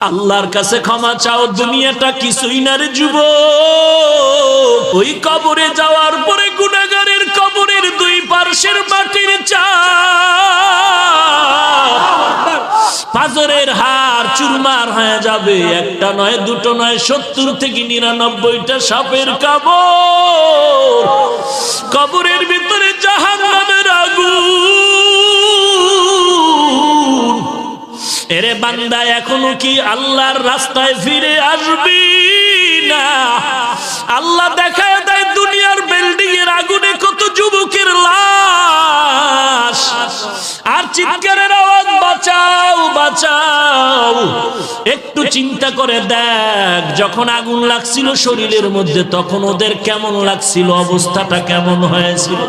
আল্লাহর কাছে ক্ষমা চাও, দুনিয়াটা কিছুই না রে যুব ওই কবরে যাওয়ার পরে গুনাগারের কবরের দুই পার্শ্বের মাটির চা পাজরের হার চুরমার হয়ে যাবে, একটা নয়, দুটো নয়, সত্তর থেকে নিরানব্বইটা সাপের কাবর কবরের ভিতরে জাহান বান্দা এখনও কি আল্লাহর রাস্তায় ফিরে আসবি না? আল্লাহ দেখায় দেয় দুনিয়ার বিল্ডিং এর আগুনে কত যুবকের লাশ। আর চিৎকারের আওয়াজ, বাঁচাও বাঁচাও। একটু চিন্তা করে দেখ, যখন আগুন লাগছিল শরীরের মধ্যে, তখন ওদের কেমন লাগছিল, অবস্থাটা কেমন হয়েছিল?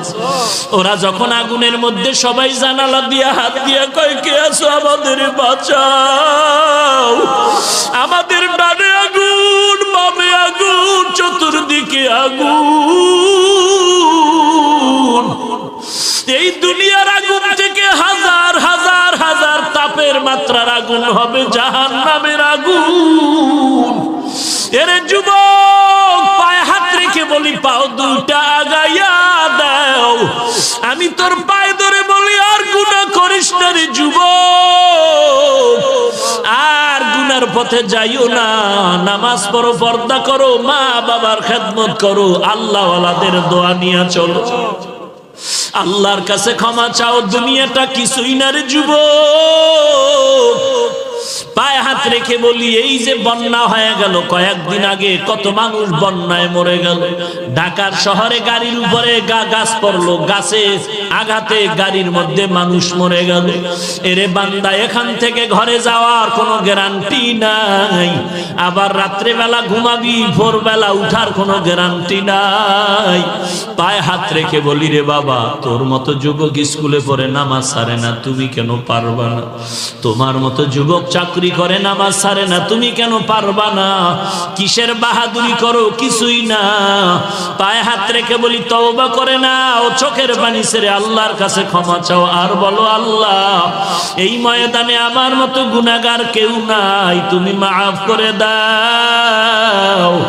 ওরা যখন আগুনের মধ্যে সবাই জানালা দিয়া হাত দিয়া কয়, কে আছো আমাদের বাঁচাও? আমাদের ডানে আগুন, বামে আগুন, চতুর্দিকে আগুন। এই দুনিয়ার তাপের মাত্রার আগুন হবে জাহান নামের আগুন। এরে যুবক পায়ে হাত রেখে বলি, পাও দুটা আগাইয়া দাও। আমি তোর পায়ে ধরে বলি, আর গুণা করিস না রে যুবক। আর গুনার পথে যাইও না। নামাজ পড়ো, পর্দা করো, মা বাবার খেদমত করো, আল্লাহওয়ালাদের দোয়া নিয়ে চলো। আল্লাহর কাছে ক্ষমা চাও, দুনিয়াটা কিছুই না রে যুব পায়ে হাত রেখে বলি, এই যে বন্যা হয়ে গেল, কয়েকদিন আগে কত মানুষ বন্যায় মরে গেল। ঢাকার শহরে গাড়ির উপরে গা গাছ পড়ল, গাছে আঘাতে গাড়ির মধ্যে মানুষ মরে গেল। এরে বান্দা, এখান থেকে ঘরে যাওয়ার কোনো গ্যারান্টি নাই। আবার রাত্রে বেলা ঘুমাবি, ভোরবেলা উঠার কোনো গ্যারান্টি নাই। পায়ে হাত রেখে বলি, রে বাবা, তোর মতো যুবক স্কুলে পড়ে নামাজ সারে না, তুমি কেন পারবা না? তোমার মতো যুবক চাকরি করে নামাজ সারে না, তুমি কেন পারবা না? কিসের বাহাদুরি করো? কিছুই না। পায়ে হাত রেখে বলি, তওবা করে না ও চোখের পানি ছেড়ে আল্লাহর কাছে ক্ষমা চাও। আর বলো, আল্লাহ, এই ময়দানে আমার মতো গুণাগার কেউ নাই। তুমি মাফ করে দাও।